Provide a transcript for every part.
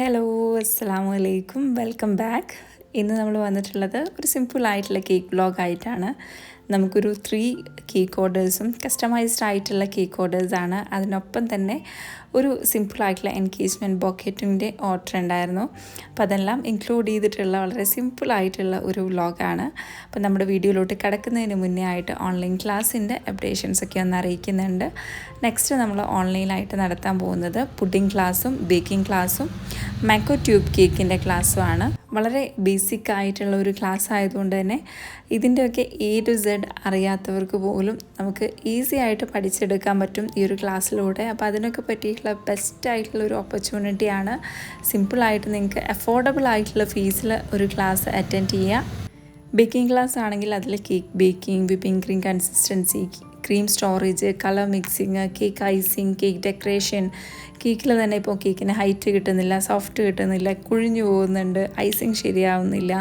Hello അസ്സാം വലൈക്കും welcome back ഇന്ന് നമ്മൾ വന്നിട്ടുള്ളത് ഒരു സിമ്പിൾ ആയിട്ടുള്ള കേക്ക് ബ്ലോഗ് ആയിട്ടാണ്. നമുക്കൊരു ത്രീ കേക്ക് ഓർഡേഴ്സും കസ്റ്റമൈസ്ഡ് ആയിട്ടുള്ള കേക്ക് ഓർഡേഴ്സാണ് അതിനൊപ്പം തന്നെ ഒരു സിമ്പിളായിട്ടുള്ള എൻഗേജ്മെന്റ് ബോക്കറ്റിന്റെ ഓർഡർ ഉണ്ടായിരുന്നു. അപ്പോൾ അതെല്ലാം ഇൻക്ലൂഡ് ചെയ്തിട്ടുള്ള വളരെ സിമ്പിളായിട്ടുള്ള ഒരു വ്ലോഗാണ് അപ്പോൾ നമ്മുടെ വീഡിയോയിലോട്ട് കിടക്കുന്നതിന് മുന്നേ ആയിട്ട് ഓൺലൈൻ ക്ലാസ്സിന്റെ അപ്ഡേഷൻസ് ഒക്കെ ഒന്ന് അറിയിക്കുന്നുണ്ട്. നെക്സ്റ്റ് നമ്മൾ ഓൺലൈനായിട്ട് നടത്താൻ പോകുന്നത് പുഡിംഗ് ക്ലാസ്സും ബേക്കിംഗ് ക്ലാസ്സും മാക്കോ ട്യൂബ് കേക്കിന്റെ ക്ലാസ്സുമാണ് വളരെ ബേസിക് ആയിട്ടുള്ള ഒരു ക്ലാസ് ആയതുകൊണ്ട് തന്നെ ഇതിന്റെയൊക്കെ എ ടു സെഡ് അറിയാത്തവർക്ക് പോലും നമുക്ക് ഈസി ആയിട്ട് പഠിച്ചെടുക്കാൻ പറ്റും ഈ ഒരു ക്ലാസ്സിലൂടെ അപ്പോൾ അതിനൊക്കെ പറ്റിയിട്ടുള്ള ബെസ്റ്റ് ആയിട്ടുള്ള ഒരു ഓപ്പർച്യൂണിറ്റിയാണ് സിമ്പിളായിട്ട് നിങ്ങൾക്ക് അഫോർഡബിൾ ആയിട്ടുള്ള ഫീസിൽ ഒരു ക്ലാസ് അറ്റൻഡ് ചെയ്യുക ബേക്കിംഗ് ക്ലാസ് ആണെങ്കിൽ അതിൽ cake baking whipping cream consistency cream storage colour mixing cake icing cake decoration കേക്കിൽ തന്നെ ഇപ്പോൾ കേക്കിന് ഹൈറ്റ് കിട്ടുന്നില്ല സോഫ്റ്റ് കിട്ടുന്നില്ല കുഴിഞ്ഞു പോകുന്നുണ്ട് ഐസിങ് ശരിയാവുന്നില്ല.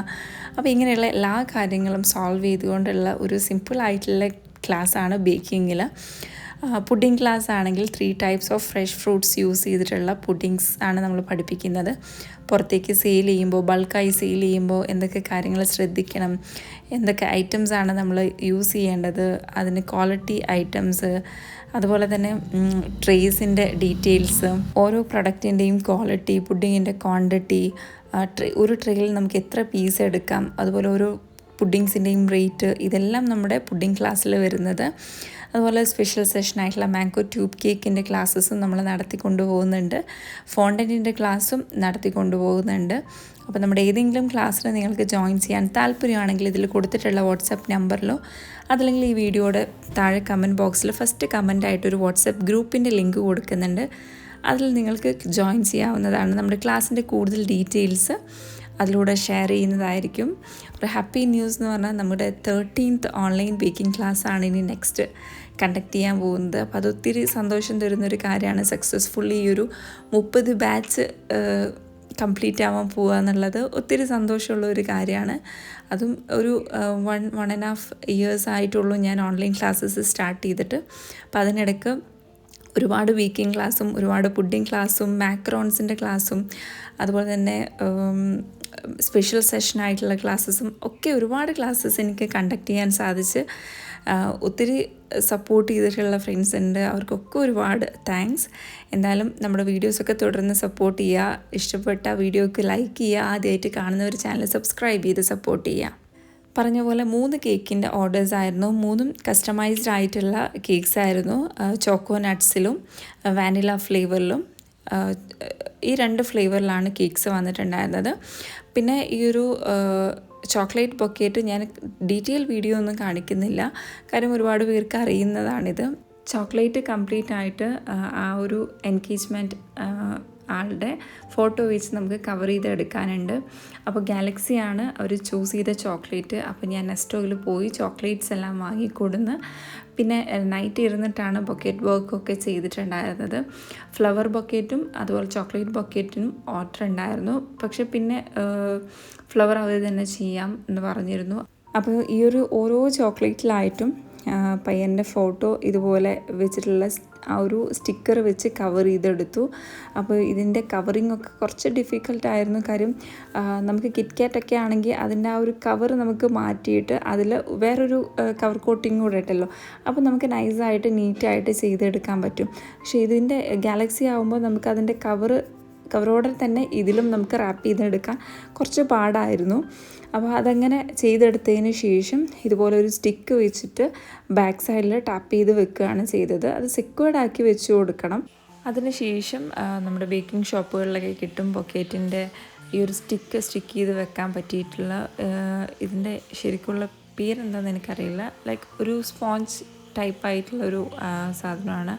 അപ്പോൾ ഇങ്ങനെയുള്ള എല്ലാ കാര്യങ്ങളും സോൾവ് ചെയ്തുകൊണ്ടുള്ള ഒരു സിമ്പിൾ ആയിട്ടുള്ള ക്ലാസ്സാണ് ബേക്കിങ്ങിൽ പുഡിംഗ് ക്ലാസ് ആണെങ്കിൽ three types of fresh fruits use ചെയ്തിട്ടുള്ള പുഡിങ്സ് ആണ് നമ്മൾ പഠിപ്പിക്കുന്നത്. പുറത്തേക്ക് സെയിൽ ചെയ്യുമ്പോൾ ബൾക്കായി സെയിൽ ചെയ്യുമ്പോൾ എന്തൊക്കെ കാര്യങ്ങൾ ശ്രദ്ധിക്കണം എന്തൊക്കെ ഐറ്റംസ് ആണ് നമ്മൾ യൂസ് ചെയ്യേണ്ടത് അതിന് ക്വാളിറ്റി ഐറ്റംസ് അതുപോലെ തന്നെ ട്രേസിന്റെ ഡീറ്റെയിൽസ് ഓരോ പ്രൊഡക്റ്റിന്റെയും ക്വാളിറ്റി പുഡിങ്ങിന്റെ ക്വാണ്ടിറ്റി ഒരു ട്രേയിൽ നമുക്ക് എത്ര പീസ് എടുക്കാം അതുപോലെ ഓരോ പുഡിങ്സിന്റെയും റേറ്റ് ഇതെല്ലാം നമ്മുടെ പുഡിംഗ് ക്ലാസ്സിൽ വരുന്നത്. അതുപോലെ സ്പെഷ്യൽ സെഷൻ ആയിട്ടുള്ള മാംഗോ ട്യൂബ് കേക്കിന്റെ ക്ലാസ്സസും നമ്മൾ നടത്തിക്കൊണ്ടു പോകുന്നുണ്ട്. ഫോണ്ടന്റിന്റെ ക്ലാസ്സും നടത്തിക്കൊണ്ടു പോകുന്നുണ്ട്. അപ്പോൾ നമ്മുടെ ഏതെങ്കിലും ക്ലാസ്സിൽ നിങ്ങൾക്ക് ജോയിൻ ചെയ്യാൻ താല്പര്യമാണെങ്കിൽ ഇതിൽ കൊടുത്തിട്ടുള്ള വാട്സപ്പ് നമ്പറിലോ അതല്ലെങ്കിൽ ഈ വീഡിയോയുടെ താഴെ കമന്റ് ബോക്സിൽ ഫസ്റ്റ് കമന്റ് ഒരു വാട്സപ്പ് ഗ്രൂപ്പിന്റെ ലിങ്ക് കൊടുക്കുന്നുണ്ട്. അതിൽ നിങ്ങൾക്ക് ജോയിൻ ചെയ്യാവുന്നതാണ്. നമ്മുടെ ക്ലാസ്സിന്റെ കൂടുതൽ ഡീറ്റെയിൽസ് അതിലൂടെ ഷെയർ ചെയ്യുന്നതായിരിക്കും. ഒരു ഹാപ്പി ന്യൂസ് എന്ന് പറഞ്ഞാൽ നമ്മുടെ തേർട്ടീൻത്ത് ഓൺലൈൻ ബേക്കിംഗ് ക്ലാസ് ആണ് ഇനി നെക്സ്റ്റ് കണ്ടക്ട് ചെയ്യാൻ പോകുന്നത്. അപ്പോൾ അത് ഒത്തിരി സന്തോഷം തരുന്നൊരു കാര്യമാണ് സക്സസ്ഫുള്ളി ഈ ഒരു മുപ്പത് ബാച്ച് കംപ്ലീറ്റ് ആവാൻ പോവുക എന്നുള്ളത്. ഒത്തിരി സന്തോഷമുള്ള ഒരു കാര്യമാണ്. അതും ഒരു one one and half years ആയിട്ടുള്ളൂ ഞാൻ ഓൺലൈൻ ക്ലാസ്സസ് സ്റ്റാർട്ട് ചെയ്തിട്ട്. അപ്പോൾ അതിനിടയ്ക്ക് ഒരുപാട് വീക്കിംഗ് ക്ലാസ്സും ഒരുപാട് പുഡിംഗ് ക്ലാസ്സും മാക്രോൺസിന്റെ ക്ലാസ്സും അതുപോലെ തന്നെ സ്പെഷ്യൽ സെഷനായിട്ടുള്ള ക്ലാസ്സസും ഒക്കെ ഒരുപാട് ക്ലാസ്സസ് എനിക്ക് കണ്ടക്ട് ചെയ്യാൻ സാധിച്ച്. ഒത്തിരി സപ്പോർട്ട് ചെയ്തിട്ടുള്ള ഫ്രണ്ട്സ് ഉണ്ട്. അവർക്കൊക്കെ ഒരുപാട് താങ്ക്സ് എന്തായാലും നമ്മുടെ വീഡിയോസൊക്കെ തുടർന്ന് സപ്പോർട്ട് ചെയ്യുക ഇഷ്ടപ്പെട്ട വീഡിയോക്ക് ലൈക്ക് ചെയ്യുക ആദ്യമായിട്ട് കാണുന്നവർ ചാനൽ സബ്സ്ക്രൈബ് ചെയ്ത് സപ്പോർട്ട് ചെയ്യുക പറഞ്ഞ പോലെ മൂന്ന് കേക്കിന്റെ ഓർഡേഴ്സ് ആയിരുന്നു. മൂന്നും കസ്റ്റമൈസ്ഡ് ആയിട്ടുള്ള കേക്ക്സ് ആയിരുന്നു. ചോക്കോ നട്ട്സിലും വാനില ഫ്ലേവറിലും ഈ രണ്ട് ഫ്ലേവറിലാണ് കേക്ക്സ് വന്നിട്ടുണ്ടായിരുന്നത്. പിന്നെ ഈ ഒരു ചോക്ലേറ്റ് ബൊക്കേറ്റ് ഞാൻ ഡീറ്റെയിൽ വീഡിയോ ഒന്നും കാണിക്കുന്നില്ല. കാര്യം ഒരുപാട് പേർക്ക് അറിയുന്നതാണിത്. ചോക്ലേറ്റ് കംപ്ലീറ്റ് ആയിട്ട് ആ ഒരു എൻഗേജ്മെന്റ് ആളുടെ ഫോട്ടോ വെച്ച് നമുക്ക് കവർ ചെയ്ത് എടുക്കാനുണ്ട് അപ്പോൾ ഗാലക്സിയാണ് അവർ ചൂസ് ചെയ്ത ചോക്ലേറ്റ്. അപ്പോൾ ഞാൻ നെസ്റ്റോയിൽ പോയി ചോക്ലേറ്റ്സ് എല്ലാം വാങ്ങിക്കൊടുന്ന് പിന്നെ നൈറ്റ് ഇരുന്നിട്ടാണ് ബൊക്കറ്റ് വർക്കൊക്കെ ചെയ്തിട്ടുണ്ടായിരുന്നത്. ഫ്ലവർ ബൊക്കറ്റും അതുപോലെ ചോക്ലേറ്റ് ബൊക്കറ്റിനും ഓർഡർ ഉണ്ടായിരുന്നു. പക്ഷെ പിന്നെ ഫ്ലവർ അവർ തന്നെ ചെയ്യാം എന്ന് പറഞ്ഞിരുന്നു. അപ്പോൾ ഈ ഒരു ഓരോ ചോക്ലേറ്റിലായിട്ടും പയ്യന്റെ ഫോട്ടോ ഇതുപോലെ വെച്ചിട്ടുള്ള ആ ഒരു സ്റ്റിക്കർ വെച്ച് കവർ ചെയ്തെടുത്തു. അപ്പോൾ ഇതിന്റെ കവറിങ് ഒക്കെ കുറച്ച് ഡിഫിക്കൽട്ടായിരുന്നു കാര്യം നമുക്ക് കിറ്റ് ഒക്കെ ആണെങ്കിൽ അതിന്റെ ആ ഒരു കവർ നമുക്ക് മാറ്റിയിട്ട് അതിൽ വേറൊരു കവർ കോട്ടിങ് കൂടെ ഇട്ടല്ലോ. അപ്പോൾ നമുക്ക് നൈസായിട്ട് നീറ്റായിട്ട് ചെയ്തെടുക്കാൻ പറ്റും. പക്ഷേ ഇതിന്റെ ഗാലക്സി ആകുമ്പോൾ നമുക്ക് അതിന്റെ കവർ കവറോടെ തന്നെ ഇതിലും നമുക്ക് റാപ്പ് ചെയ്തെടുക്കാൻ കുറച്ച് പാടായിരുന്നു. അപ്പോൾ അതങ്ങനെ ചെയ്തെടുത്തതിന് ശേഷം ഇതുപോലെ ഒരു സ്റ്റിക്ക് വെച്ചിട്ട് ബാക്ക് സൈഡിൽ ടാപ്പ് ചെയ്ത് വെക്കുകയാണ് ചെയ്തത്. അത് സെക്വേർഡ് ആക്കി വെച്ച് കൊടുക്കണം. അതിനുശേഷം നമ്മുടെ ബേക്കിംഗ് ഷോപ്പുകളിലൊക്കെ കിട്ടും പൊക്കേറ്റിന്റെ ഈ ഒരു സ്റ്റിക്ക് സ്റ്റിക്ക് ചെയ്ത് വെക്കാൻ പറ്റിയിട്ടുള്ള ഇതിന്റെ ശരിക്കുള്ള പേരെന്താണെന്ന് എനിക്കറിയില്ല. ലൈക്ക് ഒരു സ്പോഞ്ച് ടൈപ്പായിട്ടുള്ളൊരു സാധനമാണ്.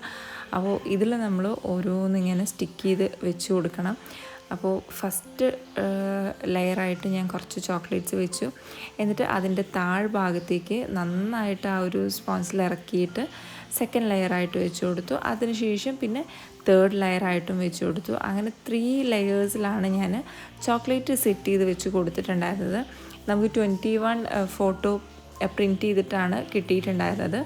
അപ്പോൾ ഇതിൽ നമ്മൾ ഓരോന്നിങ്ങനെ സ്റ്റിക്ക് ചെയ്ത് വെച്ച് കൊടുക്കണം. അപ്പോൾ ഫസ്റ്റ് ലെയറായിട്ട് ഞാൻ കുറച്ച് ചോക്ലേറ്റ്സ് വെച്ചു. എന്നിട്ട് അതിന്റെ താഴ്ഭാഗത്തേക്ക് നന്നായിട്ട് ആ ഒരു സ്പോൺസിൽ ഇറക്കിയിട്ട് സെക്കൻഡ് ലെയറായിട്ട് വെച്ച് കൊടുത്തു. അതിനുശേഷം പിന്നെ തേർഡ് ലെയറായിട്ടും വെച്ച് കൊടുത്തു. അങ്ങനെ ത്രീ ലെയേഴ്സിലാണ് ഞാൻ ചോക്ലേറ്റ് സെറ്റ് ചെയ്ത് വെച്ച് കൊടുത്തിട്ടുണ്ടായിരുന്നത്. നമുക്ക് ട്വന്റി വൺ ഫോട്ടോ പ്രിന്റ് ചെയ്തിട്ടാണ് കിട്ടിയിട്ടുണ്ടായിരുന്നത്.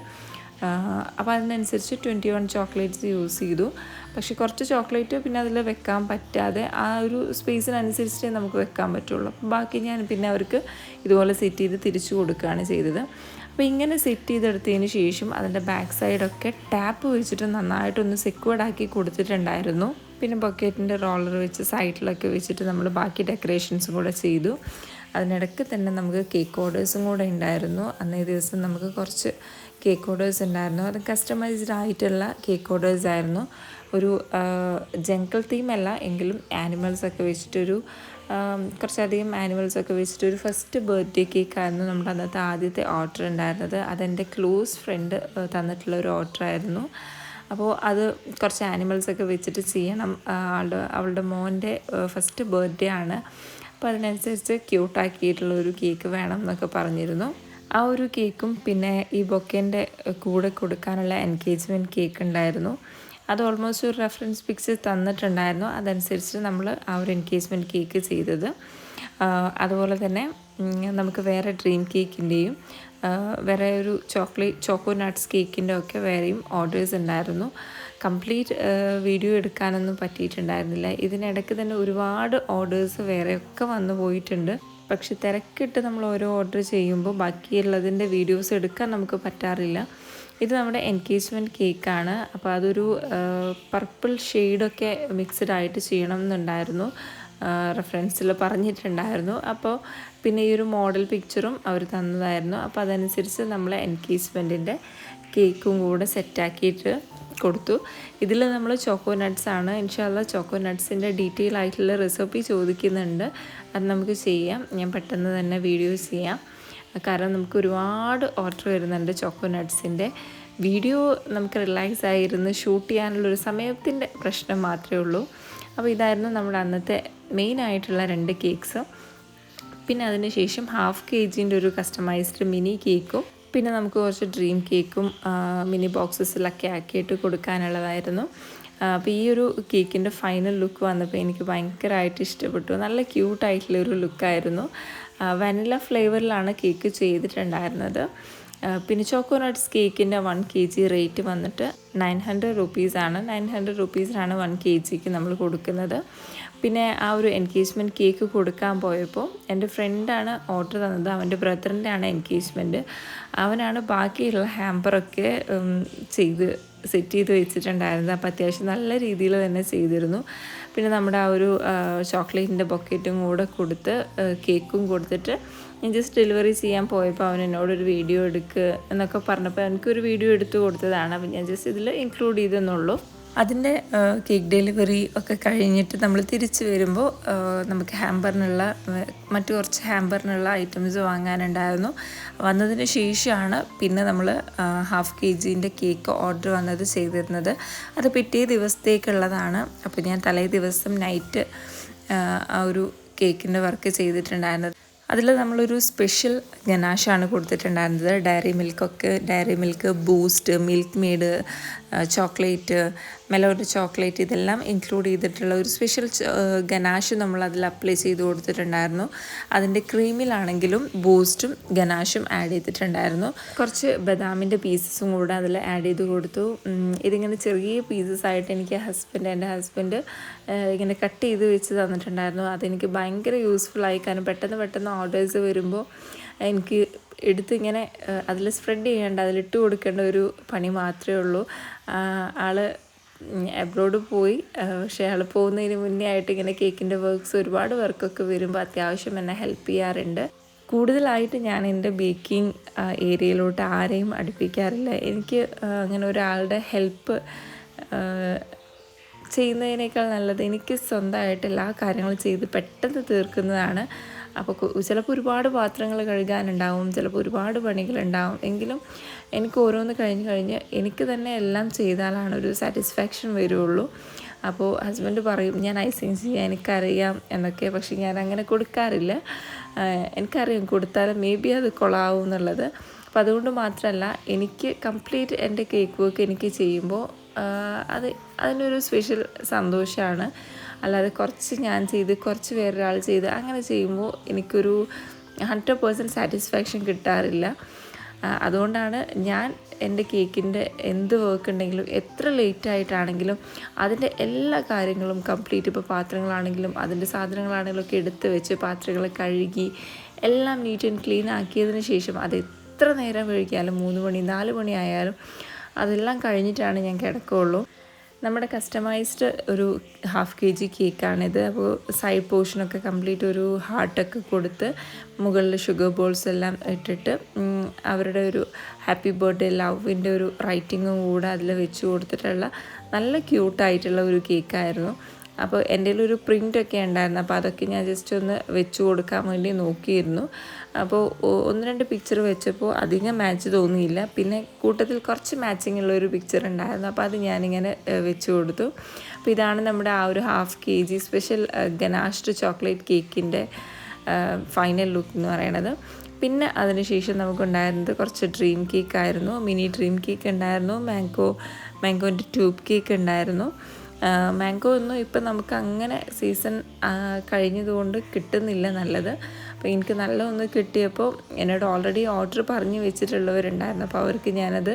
അപ്പോൾ അതിനനുസരിച്ച് ട്വന്റി വൺ ചോക്ലേറ്റ്സ് യൂസ് ചെയ്തു. പക്ഷേ കുറച്ച് ചോക്ലേറ്റ് പിന്നെ അതിൽ വെക്കാൻ പറ്റാതെ ആ ഒരു സ്പേസിനനുസരിച്ചിട്ടേ നമുക്ക് വെക്കാൻ പറ്റുള്ളൂ. അപ്പോൾ ബാക്കി ഞാൻ പിന്നെ അവർക്ക് ഇതുപോലെ സെറ്റ് ചെയ്ത് തിരിച്ചു കൊടുക്കുകയാണ് ചെയ്തത്. അപ്പോൾ ഇങ്ങനെ സെറ്റ് ചെയ്തെടുത്തതിന് ശേഷം അതിന്റെ ബാക്ക് സൈഡൊക്കെ ടാപ്പ് വെച്ചിട്ട് നന്നായിട്ടൊന്ന് സെക്വേർഡ് ആക്കി കൊടുത്തിട്ടുണ്ടായിരുന്നു. പിന്നെ ബക്കറ്റിന്റെ റോളർ വെച്ച് സൈഡിലൊക്കെ വെച്ചിട്ട് നമ്മൾ ബാക്കി ഡെക്കറേഷൻസും കൂടെ ചെയ്തു. അതിനിടയ്ക്ക് തന്നെ നമുക്ക് കേക്ക് ഓർഡേഴ്സും കൂടെ ഉണ്ടായിരുന്നു. അന്നേ ദിവസം നമുക്ക് കുറച്ച് കേക്ക് ഓർഡേഴ്സ് ഉണ്ടായിരുന്നു. അത് കസ്റ്റമൈസ്ഡ് ആയിട്ടുള്ള കേക്ക് ഓർഡേഴ്സ് ആയിരുന്നു. ഒരു ജംഗിൾ തീമല്ല എങ്കിലും ആനിമൽസ് ഒക്കെ വെച്ചിട്ടൊരു കുറച്ചധികം ആനിമൽസ് ഒക്കെ വെച്ചിട്ട് ഒരു ഫസ്റ്റ് ബർത്ത്ഡേ കേക്കായിരുന്നു നമ്മുടെ അന്നത്തെ ആദ്യത്തെ ഓർഡർ ഉണ്ടായിരുന്നത്. അതെന്റെ ക്ലോസ് ഫ്രണ്ട് തന്നിട്ടുള്ള ഒരു ഓർഡർ ആയിരുന്നു. അപ്പോൾ അത് കുറച്ച് ആനിമൽസ് ഒക്കെ വെച്ചിട്ട് ചെയ്യണം. ആളുടെ അവളുടെ മോന്റെ ഫസ്റ്റ് ബർത്ത്ഡേ ആണ്. അപ്പോൾ അതിനനുസരിച്ച് ക്യൂട്ടാക്കിയിട്ടുള്ള ഒരു കേക്ക് വേണം എന്നൊക്കെ പറഞ്ഞിരുന്നു. ആ ഒരു കേക്കും പിന്നെ ഈ ബൊക്കേന്റെ കൂടെ കൊടുക്കാനുള്ള എൻഗേജ്മെന്റ് കേക്ക് ഉണ്ടായിരുന്നു. അത് ഓൾമോസ്റ്റ് ഒരു റെഫറൻസ് പിക്സ് തന്നിട്ടുണ്ടായിരുന്നു. അതനുസരിച്ച് നമ്മൾ ആ ഒരു എൻഗേജ്മെന്റ് കേക്ക് ചെയ്തത്. അതുപോലെ തന്നെ നമുക്ക് വേറെ ഡ്രീം കേക്കിന്റെയും വേറെ ഒരു ചോക്ലേറ്റ് ചോക്കോ നട്ട്സ് കേക്കിന്റെ ഒക്കെ വേറെയും ഓർഡേഴ്സ് ഉണ്ടായിരുന്നു. കംപ്ലീറ്റ് വീഡിയോ എടുക്കാനൊന്നും പറ്റിയിട്ടുണ്ടായിരുന്നില്ല. ഇതിനിടയ്ക്ക് തന്നെ ഒരുപാട് ഓർഡേഴ്സ് വേറെയൊക്കെ വന്നു പോയിട്ടുണ്ട്. പക്ഷെ തിരക്കിട്ട് നമ്മൾ ഓരോ ഓർഡർ ചെയ്യുമ്പോൾ ബാക്കിയുള്ളതിന്റെ വീഡിയോസ് എടുക്കാൻ നമുക്ക് പറ്റാറില്ല. ഇത് നമ്മുടെ എൻഗേജ്മെന്റ് കേക്കാണ്. അപ്പോൾ അതൊരു പർപ്പിൾ ഷെയ്ഡൊക്കെ മിക്സ്ഡ് ആയിട്ട് ചെയ്യണം എന്നുണ്ടായിരുന്നു റെഫറൻസിൽ പറഞ്ഞിട്ടുണ്ടായിരുന്നു. അപ്പോൾ പിന്നെ ഈ ഒരു മോഡൽ പിക്ചറും അവർ തന്നതായിരുന്നു. അപ്പോൾ അതനുസരിച്ച് നമ്മൾ എൻഗേജ്മെന്റിന്റെ കേക്കും കൂടെ സെറ്റാക്കിയിട്ട് കൊടുത്തു. ഇതിൽ നമ്മൾ ചോക്കോ നട്ട്സ് ആണ്. ഇൻഷാല്ല ചോക്കോ നട്ട്സിന്റെ ഡീറ്റെയിൽ ആയിട്ടുള്ള റെസിപ്പി ചോദിക്കുന്നുണ്ട്. അത് നമുക്ക് ചെയ്യാം. ഞാൻ പെട്ടെന്ന് തന്നെ വീഡിയോ ചെയ്യാം. കാരണം നമുക്ക് ഒരുപാട് ഓർഡർ വരുന്നുണ്ട് ചോക്കോ നട്ട്സിന്റെ വീഡിയോ നമുക്ക് റിലാക്സ് ആയിരുന്ന്. ഷൂട്ട് ചെയ്യാനുള്ളൊരു സമയത്തിന്റെ പ്രശ്നം മാത്രമേ ഉള്ളൂ. അപ്പോൾ ഇതായിരുന്നു നമ്മുടെ അന്നത്തെ മെയിൻ ആയിട്ടുള്ള രണ്ട് കേക്ക്സ് പിന്നെ അതിന് ശേഷം ഹാഫ് കെ ജിന്റെ ഒരു കസ്റ്റമൈസ്ഡ് മിനി കേക്കും പിന്നെ നമുക്ക് കുറച്ച് ഡ്രീം കേക്കും മിനി ബോക്സസിലൊക്കെ ആക്കിയിട്ട് കൊടുക്കാനുള്ളതായിരുന്നു. അപ്പോൾ ഈ ഒരു കേക്കിന്റെ ഫൈനൽ ലുക്ക് വന്നപ്പോൾ എനിക്ക് ഭയങ്കരമായിട്ട് ഇഷ്ടപ്പെട്ടു. നല്ല ക്യൂട്ടായിട്ടുള്ള ഒരു ലുക്കായിരുന്നു വനില ഫ്ലേവറിലാണ് കേക്ക് ചെയ്തിട്ടുണ്ടായിരുന്നത്. പിന്നെ ചോക്കോ നട്ട്സ് കേക്കിന്റെ വൺ കെ ജി റേറ്റ് വന്നിട്ട് നയൻ ഹൺഡ്രഡ് റുപ്പീസാണ് നയൻ ഹൺഡ്രഡ് റുപ്പീസിനാണ് വൺ കെ ജിക്ക് നമ്മൾ കൊടുക്കുന്നത്. പിന്നെ ആ ഒരു എൻഗേജ്മെന്റ് കേക്ക് കൊടുക്കാൻ പോയപ്പോൾ എന്റെ ഫ്രണ്ടാണ് ഓർഡർ തന്നത്. അവന്റെ ബ്രദറിന്റെ ആണ് എൻഗേജ്മെന്റ് അവനാണ് ബാക്കിയുള്ള ഹാമ്പറൊക്കെ ചെയ്ത് സെറ്റ് ചെയ്ത് വെച്ചിട്ടുണ്ടായിരുന്നത്. അപ്പോൾ അത്യാവശ്യം നല്ല രീതിയിൽ തന്നെ ചെയ്തിരുന്നു. പിന്നെ നമ്മുടെ ആ ഒരു ചോക്ലേറ്റിന്റെ ബൊക്കറ്റും കൂടെ കൊടുത്ത് കേക്കും കൊടുത്തിട്ട് ഞാൻ ജസ്റ്റ് ഡെലിവറി ചെയ്യാൻ പോയപ്പോൾ അവൻ എന്നോടൊരു വീഡിയോ എടുക്കുക എന്നൊക്കെ പറഞ്ഞപ്പോൾ എനിക്കൊരു വീഡിയോ എടുത്തു കൊടുത്തതാണ്. അപ്പം ഞാൻ ജസ്റ്റ് ഇതിൽ ഇൻക്ലൂഡ് ചെയ്തെന്നുള്ളൂ. അതിന്റെ കേക്ക് ഡെലിവറി ഒക്കെ കഴിഞ്ഞിട്ട് നമ്മൾ തിരിച്ച് വരുമ്പോൾ നമുക്ക് ഹാമ്പറിനുള്ള മറ്റു കുറച്ച് ഹാമ്പറിനുള്ള ഐറ്റംസ് വാങ്ങാനുണ്ടായിരുന്നു. വന്നതിന് ശേഷമാണ് പിന്നെ നമ്മൾ ഹാഫ് കെ ജീന്റെ കേക്ക് ഓർഡർ വന്നത് ചെയ്തിരുന്നത്. അത് പിറ്റേ ദിവസത്തേക്കുള്ളതാണ്. അപ്പോൾ ഞാൻ തലേ ദിവസം നൈറ്റ് ആ ഒരു കേക്കിന്റെ വർക്ക് ചെയ്തിട്ടുണ്ടായിരുന്നത്. അതിൽ നമ്മളൊരു സ്പെഷ്യൽ ഗനാഷാണ് കൊടുത്തിട്ടുണ്ടായിരുന്നത്. Diary മിൽക്കൊക്കെ Dairy Milk Boost Milkmaid chocolate Melody chocolate ഇതെല്ലാം ഇൻക്ലൂഡ് ചെയ്തിട്ടുള്ള ഒരു സ്പെഷ്യൽ ഗനാഷ് നമ്മൾ അതിൽ അപ്ലൈ ചെയ്ത് കൊടുത്തിട്ടുണ്ടായിരുന്നു. അതിന്റെ ക്രീമിലാണെങ്കിലും ബൂസ്റ്റും ഗനാഷും ആഡ് ചെയ്തിട്ടുണ്ടായിരുന്നു. കുറച്ച് ബദാമിന്റെ പീസസും കൂടെ അതിൽ ആഡ് ചെയ്ത് കൊടുത്തു. ഇതിങ്ങനെ ചെറിയ പീസസ് ആയിട്ട് എനിക്ക് ഹസ്ബൻഡ് എന്റെ ഹസ്ബൻഡ് ഇങ്ങനെ കട്ട് ചെയ്ത് വെച്ച് തന്നിട്ടുണ്ടായിരുന്നു. അതെനിക്ക് ഭയങ്കര യൂസ്ഫുൾ ആയി കാരണം പെട്ടെന്ന് പെട്ടെന്ന് ഓർഡേഴ്സ് വരുമ്പോൾ എനിക്ക് എടുത്ത് ഇങ്ങനെ അതിൽ സ്പ്രെഡ് ചെയ്യേണ്ട അതിലിട്ട് കൊടുക്കേണ്ട ഒരു പണി മാത്രമേ ഉള്ളൂ. ആൾ അബ്രോഡ് പോയി പക്ഷേ ആൾ പോകുന്നതിന് മുന്നേ ആയിട്ട് ഇങ്ങനെ കേക്കിന്റെ വർക്ക്സ് ഒരുപാട് വർക്കൊക്കെ വരുമ്പോൾ അത്യാവശ്യം എന്നെ ഹെൽപ്പ് ചെയ്യാറുണ്ട്. കൂടുതലായിട്ട് ഞാൻ എന്റെ ബേക്കിംഗ് ഏരിയയിലോട്ട് ആരെയും അടുപ്പിക്കാറില്ല. എനിക്ക് അങ്ങനെ ഒരാളുടെ ഹെൽപ്പ് ചെയ്യുന്നതിനേക്കാൾ നല്ലത് എനിക്ക് സ്വന്തമായിട്ട് എല്ലാ കാര്യങ്ങളും ചെയ്ത് പെട്ടെന്ന് തീർക്കുന്നതാണ്. അപ്പോൾ ചിലപ്പോൾ ഒരുപാട് പാത്രങ്ങൾ കഴുകാനുണ്ടാവും ചിലപ്പോൾ ഒരുപാട് പണികളുണ്ടാവും. എങ്കിലും എനിക്ക് ഓരോന്ന് കഴിഞ്ഞ് കഴിഞ്ഞ് എനിക്ക് തന്നെ എല്ലാം ചെയ്താലാണ് ഒരു സാറ്റിസ്ഫാക്ഷൻ വരുള്ളൂ. അപ്പോൾ ഹസ്ബൻഡ് പറയും ഞാൻ ഐസിങ് ചെയ്യാം എനിക്കറിയാം എന്നൊക്കെ. പക്ഷേ ഞാൻ അങ്ങനെ കൊടുക്കാറില്ല. എനിക്കറിയാം കൊടുത്താലും മേ ബി അത് കൊളാവും എന്നുള്ളത്. അപ്പോൾ അതുകൊണ്ട് മാത്രമല്ല എനിക്ക് കംപ്ലീറ്റ് എന്റെ കേക്ക് വർക്ക് എനിക്ക് ചെയ്യുമ്പോൾ അത് അതിനൊരു സ്പെഷ്യൽ സന്തോഷമാണ് അല്ലാതെ കുറച്ച് ഞാൻ ചെയ്ത് കുറച്ച് വേറൊരാൾ ചെയ്ത് അങ്ങനെ ചെയ്യുമ്പോൾ എനിക്കൊരു ഹൺഡ്രഡ് പേഴ്സന്റ് സാറ്റിസ്ഫാക്ഷൻ കിട്ടാറില്ല. അതുകൊണ്ടാണ് ഞാൻ എന്റെ കേക്കിന്റെ എന്ത് വർക്ക് ഉണ്ടെങ്കിലും എത്ര ലേറ്റ് ആയിട്ടാണെങ്കിലും അതിന്റെ എല്ലാ കാര്യങ്ങളും കംപ്ലീറ്റ് ഇപ്പോൾ പാത്രങ്ങളാണെങ്കിലും അതിന്റെ സാധനങ്ങളാണെങ്കിലും ഒക്കെ എടുത്ത് വെച്ച് പാത്രങ്ങൾ കഴുകി എല്ലാം നീറ്റ് ആൻഡ് ക്ലീൻ ആക്കിയതിന് ശേഷം അത് എത്ര നേരം കഴുകിയാലും മൂന്ന് മണി നാല് മണി ആയാലും അതെല്ലാം കഴിഞ്ഞിട്ടാണ് ഞാൻ കിടക്കുകയുള്ളൂ നമ്മുടെ കസ്റ്റമൈസ്ഡ് ഒരു ഹാഫ് കെ ജി കേക്കാണിത് അപ്പോൾ സൈഡ് പോർഷനൊക്കെ കംപ്ലീറ്റ് ഒരു ഹാർട്ടൊക്കെ കൊടുത്ത് മുകളിൽ ഷുഗർ ബോൾസ് എല്ലാം ഇട്ടിട്ട് അവരുടെ ഒരു ഹാപ്പി ബർത്ത്ഡേ ലവിന്റെ ഒരു റൈറ്റിങ്ങും കൂടെ അതിൽ വെച്ച് കൊടുത്തിട്ടുള്ള നല്ല ക്യൂട്ടായിട്ടുള്ള ഒരു കേക്കായിരുന്നു അപ്പോൾ എന്റെ ഒരു പ്രിന്റ് ഒക്കെ ഉണ്ടായിരുന്നു. അപ്പോൾ അതൊക്കെ ഞാൻ ജസ്റ്റ് ഒന്ന് വെച്ച് കൊടുക്കാൻ വേണ്ടി നോക്കിയിരുന്നു. അപ്പോൾ ഒന്ന് രണ്ട് പിക്ചർ വെച്ചപ്പോൾ അധികം മാച്ച് തോന്നിയില്ല. പിന്നെ കൂട്ടത്തിൽ കുറച്ച് മാച്ചിങ് ഉള്ള ഒരു പിക്ചർ ഉണ്ടായിരുന്നു. അപ്പോൾ അത് ഞാനിങ്ങനെ വെച്ച് കൊടുത്തു. അപ്പോൾ ഇതാണ് നമ്മുടെ ആ ഒരു half K G special ganached chocolate കേക്കിന്റെ ഫൈനൽ ലുക്ക് എന്ന് പറയണത്. പിന്നെ അതിനുശേഷം നമുക്കുണ്ടായിരുന്നത് കുറച്ച് ഡ്രീം കേക്ക് ആയിരുന്നു. മിനി ഡ്രീം കേക്ക് ഉണ്ടായിരുന്നു. മാംഗോ മാംഗോന്റെ ട്യൂബ് കേക്ക് ഉണ്ടായിരുന്നു. മാംഗോ ഒന്നും ഇപ്പം നമുക്ക് അങ്ങനെ സീസൺ കഴിഞ്ഞതുകൊണ്ട് കിട്ടുന്നില്ല നല്ലത്. അപ്പോൾ എനിക്ക് നല്ല ഒന്ന് കിട്ടിയപ്പോൾ എന്നോട് ഓൾറെഡി ഓർഡർ പറഞ്ഞു വെച്ചിട്ടുള്ളവരുണ്ടായിരുന്നു. അപ്പോൾ അവർക്ക് ഞാനത്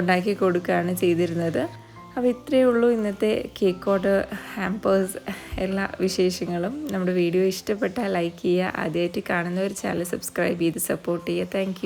ഉണ്ടാക്കി കൊടുക്കുകയാണ് ചെയ്തിരുന്നത്. അപ്പോൾ ഇത്രയേ ഉള്ളൂ ഇന്നത്തെ കേക്ക് ഓർഡർ ഹാമ്പേഴ്സ് എല്ലാ വിശേഷങ്ങളും. നമ്മുടെ വീഡിയോ ഇഷ്ടപ്പെട്ടാൽ ലൈക്ക് ചെയ്യുക. ആദ്യമായിട്ട് കാണുന്നവർ ചാനൽ സബ്സ്ക്രൈബ് ചെയ്ത് സപ്പോർട്ട് ചെയ്യുക. താങ്ക്